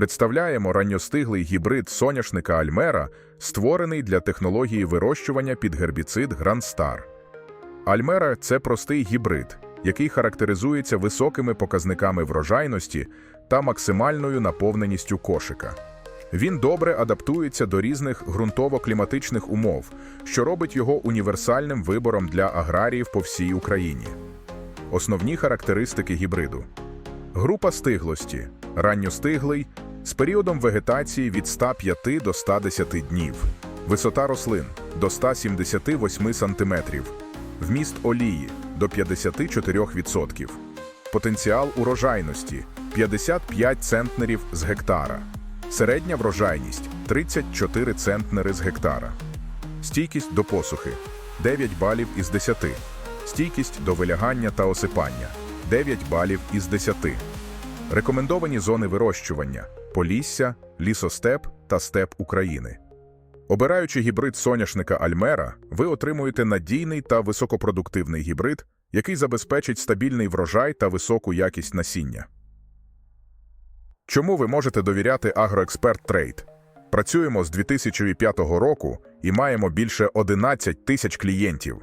Представляємо ранньостиглий гібрид соняшника Альмера, створений для технології вирощування під гербіцид Грандстар. Альмера це простий гібрид, який характеризується високими показниками врожайності та максимальною наповненістю кошика. Він добре адаптується до різних ґрунтово-кліматичних умов, що робить його універсальним вибором для аграріїв по всій Україні. Основні характеристики гібриду. Група стиглості ранньостиглий з періодом вегетації від 105 до 110 днів, висота рослин до 178 см, вміст олії до 54%, потенціал урожайності 55 центнерів з гектара, середня врожайність 34 центнери з гектара, стійкість до посухи 9 балів із 10, стійкість до вилягання та осипання 9 балів із 10. Рекомендовані зони вирощування Полісся, лісостеп та степ України. Обираючи гібрид соняшника Альмера, ви отримуєте надійний та високопродуктивний гібрид, який забезпечить стабільний врожай та високу якість насіння. Чому ви можете довіряти Агроексперт Трейд? Працюємо з 2005 року і маємо більше 11 тисяч клієнтів.